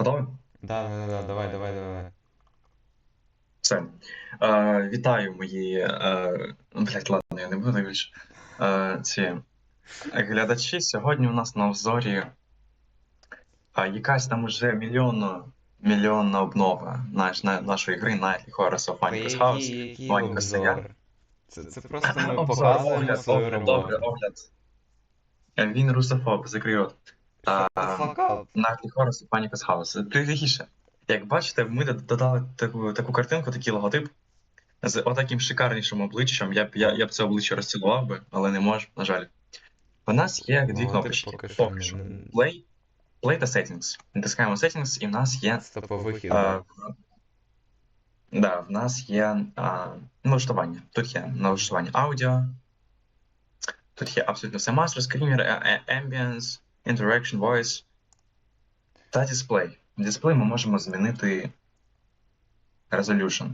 Готові? Да, да, да, давай, давай, давай. Все. Е, вітаю мої. Е, блять, ладно, я не буду більше. Е, ці глядачі. Сьогодні у нас на обзорі е, якась там уже мільйонна, мільйонна обнова наш, на, нашої гри Nightly Horrors of Minecraft House. Ванька обзор? Це, це просто ми показуємо свою роботу. добре, огляд. Е, Він русофоб, закрий рот. Shut А, the fuck up. Nightly Horrors of Minecraft House. Тихіше. Як бачите, ми додали таку, таку картинку, такий логотип з отаким шикарнішим обличчям. Я б, я, я б це обличчя розцілував би, але не можу, на жаль. У нас є дві Логотип кнопочки. поки що Поки що. Play, Play та Settings. Натискаємо Settings, і в нас є. Стоповий хід. А, да, в нас є а, налаштування. Тут є налаштування аудіо. Тут є абсолютно все мастер, скрімер, е- е- ambience, interaction, voice та дисплей. В дисплей ми можемо змінити resolution.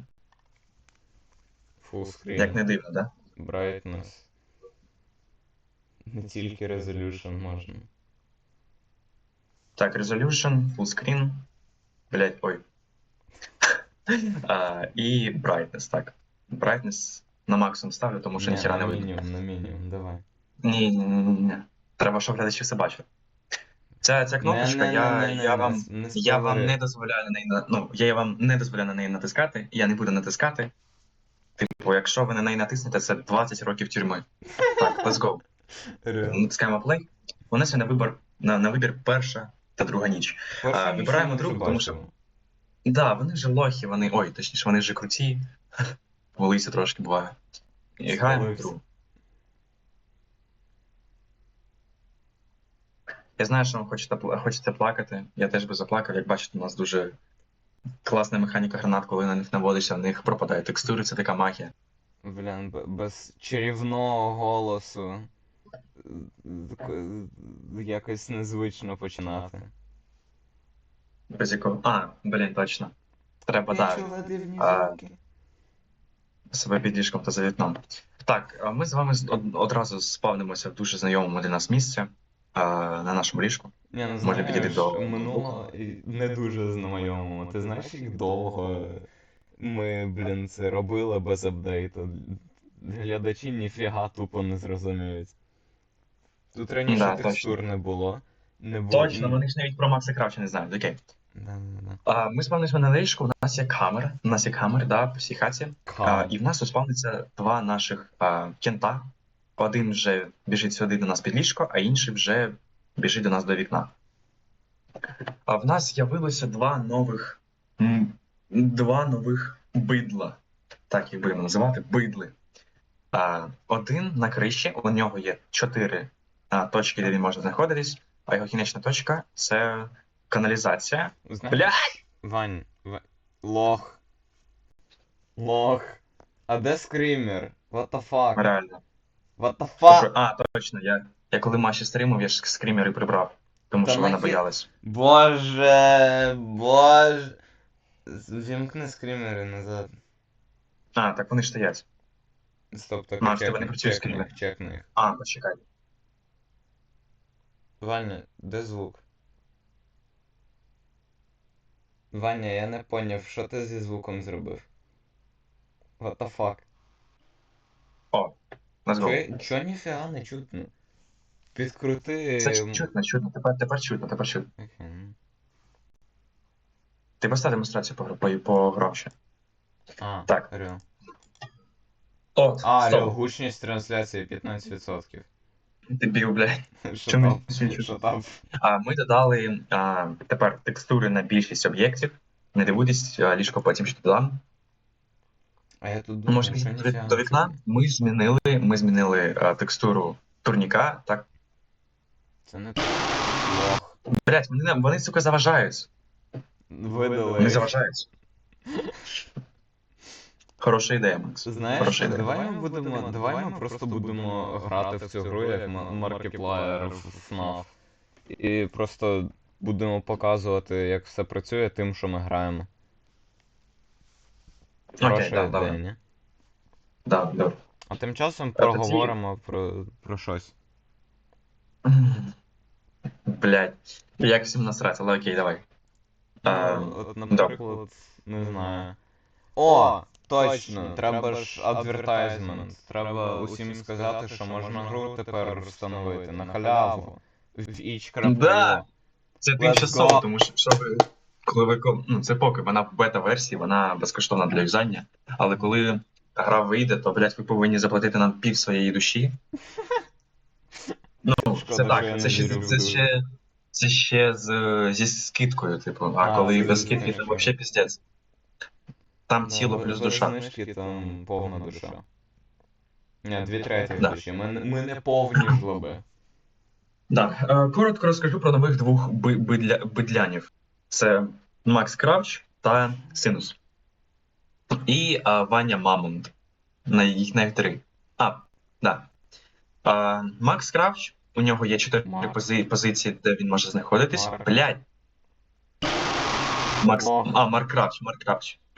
Full screen. Як не дивно, да? Brightness. Не тільки resolution можна. Так, resolution, full screen. Блять, ой. а, і brightness, так. Brightness на максимум ставлю, тому що Ні, ніхера не на видно. мінімум, на мінімум, давай. Ні, ні, ні, ні, ні. Треба, щоб глядачі все бачили. Ця, ця кнопочка, Не, не, я, не, не, я не, вам, не, я вам не дозволяю на неї ну, я вам не дозволяю на неї натискати, я не буду натискати. Типу, якщо ви на неї натиснете, це 20 років тюрми. Так, let's go. Натискаємо play. У нас є на вибір, на, на вибір перша та друга ніч. А, вибираємо другу, тому що- бачимо. Да, вони вже лохи, вони. Ой, точніше, вони вже круті. Волися трошки буває. І граємо другу. Я знаю, що вам хочеться, хочеться плакати. Я теж би заплакав. Як бачите, у нас дуже класна механіка гранат, коли на них наводишся, в них пропадає текстури, це така магія. Блін, без чарівного голосу. з- Якось незвично починати. Без якого. А, блін, точно. Треба, Я да, себе під ліжком та за вікном. Так, ми з вами одразу спавнимося в дуже знайомому для нас місці на нашому ліжку. Ні, ну Може, знаєш, підійти до- минуло і не дуже знайомо. Ти знаєш, як довго ми, блін, це робили без апдейту. Глядачі ніфіга тупо не зрозуміють. Тут раніше Да, текстур не було. Не було. Точно, вони ж навіть про Макса Кравча не знають. Окей. Да, да, да. А, ми спавнимося на ліжку, у нас є камера, у нас є камери, да, по всій хаті. А, і в нас спавниться два наших а, кента. Один вже біжить сюди до нас під ліжко, а інший вже біжить до нас до вікна. А в нас з'явилося два нових. Два нових бидла. Так їх будемо називати бидли. А, один на криші, у нього є чотири а, точки, де він може знаходитись, а його кінечна точка це каналізація. Бля! Вань, Ва- лох. Лох. А де скример? What the fuck? Реально. What the fuck? А, точно, я, я коли Маші стримав, я ж скрімери прибрав. Тому Та що вона нахер- боялась. Боже, боже. Вімкни скримери назад. А, так вони ж стоять. Стоп, так Макс, тебе чекни, не працює їх, чекни їх. А, почекай. Ваня, де звук? Ваня, я не поняв, що ти зі звуком зробив? What the fuck? Let's go. Чо, ніфіга не чутно? Підкрути. Це чутно, чутно, тепер, тепер чутно, тепер чутно. Окей. Ти постав демонстрацію по, по, по гроші. А, Так. Реал. От, А, реал, стоп. гучність трансляції 15%. Дебіл, блядь. Чому? Що там? А, ми додали а, тепер текстури на більшість об'єктів. Не дивуйтесь, а, ліжко потім ще додам. А я тут думаю, Може, що до, не вікна ми змінили, ми змінили а, текстуру турніка. Так, Це не так. Лох. блядь, вони, нам- вони, сука, заважають. Видали. Не заважають. Хороша ідея, Макс. Знаєш, Хороша ідея. давай ми будемо, давай ми просто будемо грати в цю гру як ма- маркіплеєр в FNAF. І просто будемо показувати, як все працює тим, що ми граємо. Окей, Хороша да, ні? Да, добре. А тим часом тоді- проговоримо про, про щось. Блядь. Як всім насрати, але окей, давай. Е, Ну, от, наприклад, не знаю. О, точно, треба ж адвертайзмент. Треба усім сказати, що можна гру тепер встановити на халяву. В іч.io. Да. Це Let's тимчасово, go. тому що ви коли ви ну це поки вона в бета-версії, вона безкоштовна для юзання. Але коли гра вийде, то блядь, ви повинні заплатити нам пів своєї душі. Ну, це так, це ще це ще це ще з, зі скидкою, типу, а, А, коли без скидки, то взагалі піздець. Там Ну, тіло плюс душа. знижки там повна душа. Ні, дві треті Да. душі. Ми, ми не повні жлоби. Так, е, коротко розкажу про нових двох бидля, бидлянів: це Макс Кравч та Синус. І е, Ваня Мамонт. На їх навіть три. А, да. Е, Макс Кравч, у нього є чотири Марк. пози- позиції, де він може знаходитись. Марк. Блядь. Макс. Ох. А, Марк Кравч, Марк Кравч.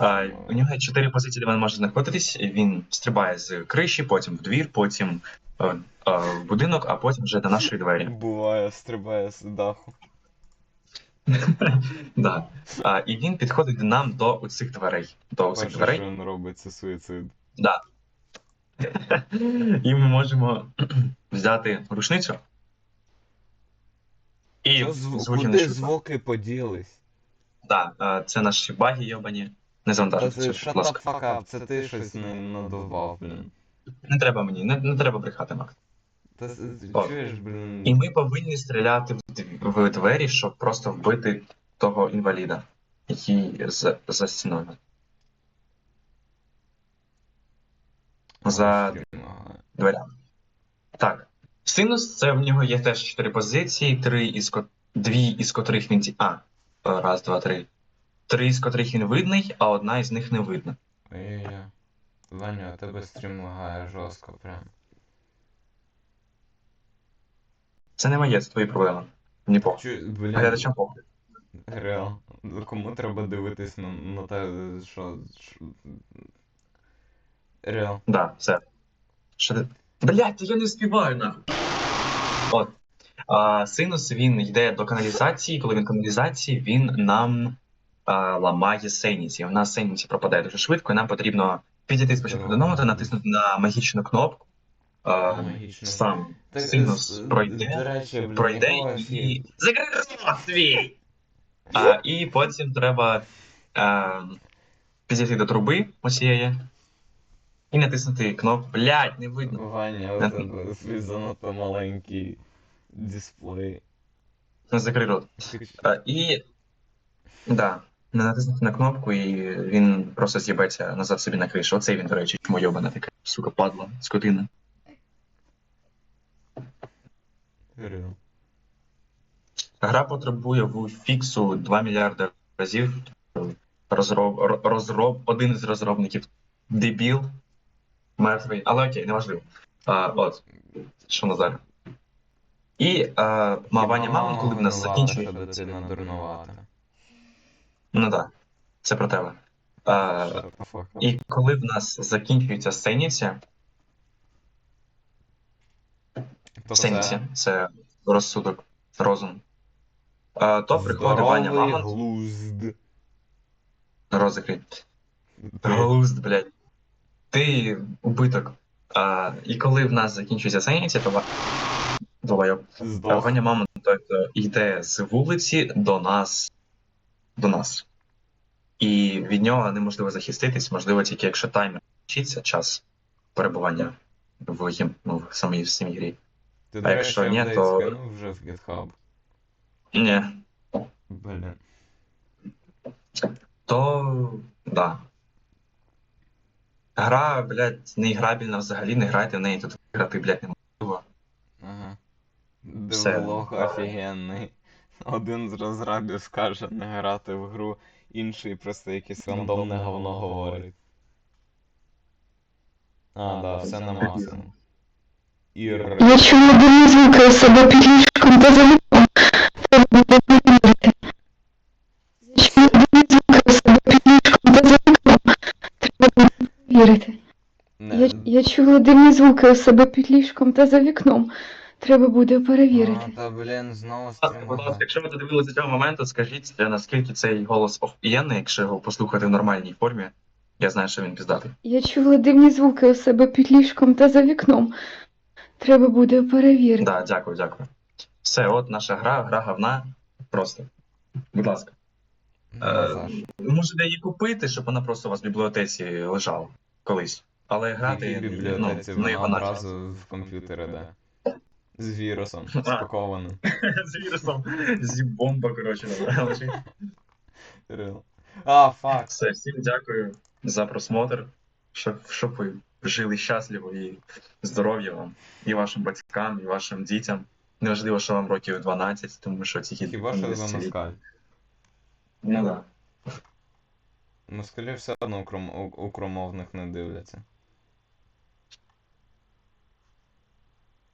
А, у нього є чотири позиції, де він може знаходитись. Він стрибає з криші, потім в двір, потім е, е, в будинок, а потім вже до нашої двері. Буває, стрибає з даху. Да. А, і він підходить нам до оцих дверей. До оцих дверей. що він робить, це суїцид. І ми можемо взяти рушницю. І Що зв... звуки Куди чутно. звуки поділись? Да, а, це наші баги йобані. Не Та завантажуйте, це це, shut будь the ласка. fuck up, це ти щось не надував, блін. Не треба мені, не, не треба брехати, Макс. Та з- з- чуєш, блін. І ми повинні стріляти в, двері, щоб просто вбити того інваліда, який за, за стіною. За дверями. Так. Синус, це в нього є теж чотири позиції, три із ко... дві із котрих він. А, раз, два, три. Три із котрих він видний, а одна із них не видна. Ой-ой-ой. Ваня, у тебе стрім лагає жорстко, прям. Це не моє, це твої проблеми. Чу... Блін, Глядачам похуй. реал. Кому треба дивитись на, на те, що... що- Реал. Да, все. Що ти. Блять, я не співаю нахуй. От. А, синус він йде до каналізації. Коли він каналізації, він нам а, ламає сеніці. У нас сеніці пропадає дуже швидко, і нам потрібно підійти спочатку до ноута, натиснути на магічну кнопку. А, сам Так, синус пройде, До речі, пройде і. фі- свій! А, і потім треба а, підійти до труби оцієї і натиснути кнопку. Блять, не видно. Ваня, Не- свій занадто маленький дисплей. Закрий рот. А, і. Да. Не натиснути на кнопку, і він просто з'їбеться назад собі на кришу. Оцей він, до речі, чому йобана така, сука, падла, скотина. Реал. Гра потребує в фіксу 2 мільярди разів. Розроб, розроб, один з розробників дебіл, мертвий, але окей, неважливо. А, от, що Назар. І а, Ваня Мамон, коли в нас закінчує. Тебе це надурнувати. Ну так, да, це про тебе. А, і коли в нас закінчується сценіця, То сценіця, все. це розсудок, розум. А, то приходить Ваня Мамонт, глузд. розикрий. Глузд, блядь. Ти убиток. А, і коли в нас закінчується сценіця, то Ва- Долбойоб. Ваня Мамонт тобто, йде з вулиці до нас. До нас. І від нього неможливо захиститись, можливо, тільки якщо таймер вчиться час перебування в, гім- ну, в самій, в самій грі. Ти, а до речі, якщо ні, то- скинув вже в GitHub. Ні. Блін. То. да. Гра, блядь, неіграбільна взагалі, не грайте в неї, тут грати, блядь, неможливо. Ага. Все. Офігенний. Один з розрабів скаже не грати в гру, інший просто якесь рандомне говно говорить. А, да, все намазано. Ір. Я чула дивні звуки у себе під ліжком та за вікном. Треба було перевірити. Я чула дивні звуки у себе під ліжком та за вікном. Треба було перевірити. Я, я чула дивні звуки у себе під ліжком та за вікном. Треба буде перевірити. А, та блін, знову Будь ласка, якщо ви додивилися цього моменту, скажіть, е, наскільки цей голос охуєнний, якщо його послухати в нормальній формі. Я знаю, що він піздатий. Я чула дивні звуки у себе під ліжком та за вікном. Треба буде перевірити. Да, дякую, дякую. Все, от наша гра, гра говна. Просто. Будь ласка. Ну, Е, Ви можете її купити, щоб вона просто у вас в бібліотеці лежала колись. Але грати ну, бібліотеці ну, вона вона одразу в комп'ютери, де. З вірусом, спаковано. з вірусом, з бомба, коротше, лежить. А, фак. Все, всім дякую за просмотр. Щоб, жили щасливо і здоров'я вам, і вашим батькам, і вашим дітям. Неважливо, що вам років 12, тому що тільки Хіба що 12 москаль? Ну да. Москалі все одно укром... укромовних не дивляться.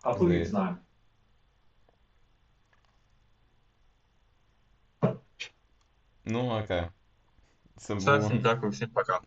А хуй їх знаю. Ну, окей. Це було. дякую, всім пока.